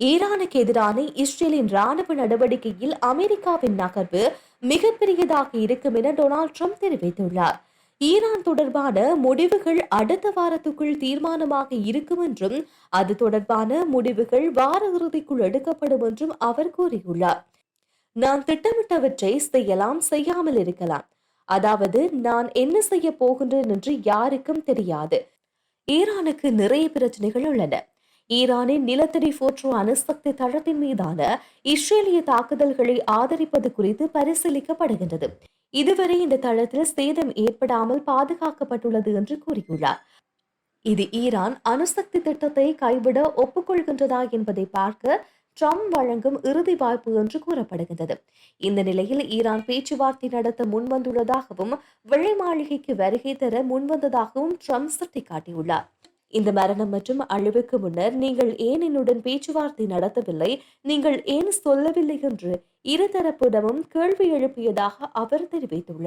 ஈரானுக்கு எதிரான இஸ்ரேலின் ராணுவ நடவடிக்கையில் அமெரிக்காவின் நகர்வு மிகப்பெரியதாக இருக்கும் என டொனால்ட் ட்ரம்ப் தெரிவித்துள்ளார். ஈரான் தொடர்பான முடிவுகள் அடுத்த வாரத்துக்குள் தீர்மானமாக இருக்கும் என்றும் அது தொடர்பான முடிவுகள் வார இறுதிக்குள் எடுக்கப்படும் என்றும் அவர் கூறியுள்ளார். நான் திட்டமிட்டவற்றை செய்யலாம் செய்யாமல் இருக்கலாம். அதாவது நான் என்ன செய்ய போகின்றேன் என்று யாருக்கும் தெரியாது. ஈரானுக்கு நிறைய பிரச்சனைகள் உள்ளன. ஈரானின் நிலத்தடி போற்று அணுசக்தி தளத்தின் மீதான இஸ்ரேலிய தாக்குதல்களை ஆதரிப்பது குறித்து பரிசீலிக்கப்படுகின்றது. இதுவரை இந்த தளத்தில் சேதம் ஏற்படாமல் பாதுகாக்கப்பட்டுள்ளது என்று கூறியுள்ளார். இது ஈரான் அணுசக்தி திட்டத்தை கைவிட ஒப்புக்கொள்கின்றதா என்பதை பார்க்க ட்ரம்ப் வழங்கும் இறுதி வாய்ப்பு என்று கூறப்படுகின்றது. இந்த நிலையில் ஈரான் பேச்சுவார்த்தை நடத்த முன்வந்துள்ளதாகவும் வெள்ளை மாளிகைக்கு வருகை தர முன்வந்ததாகவும் ட்ரம்ப் சுட்டிக்காட்டியுள்ளார். இந்த மரணம் மற்றும் அழிவுக்கு முன்னர் நீங்கள் ஏன் என்னுடன் பேச்சுவார்த்தை நடத்தவில்லை? நீங்கள் ஏன் சொல்லவில்லை என்று இருதரப்புடமும் கேள்வி எழுப்பியதாக அவர் தெரிவித்துள்ளார்.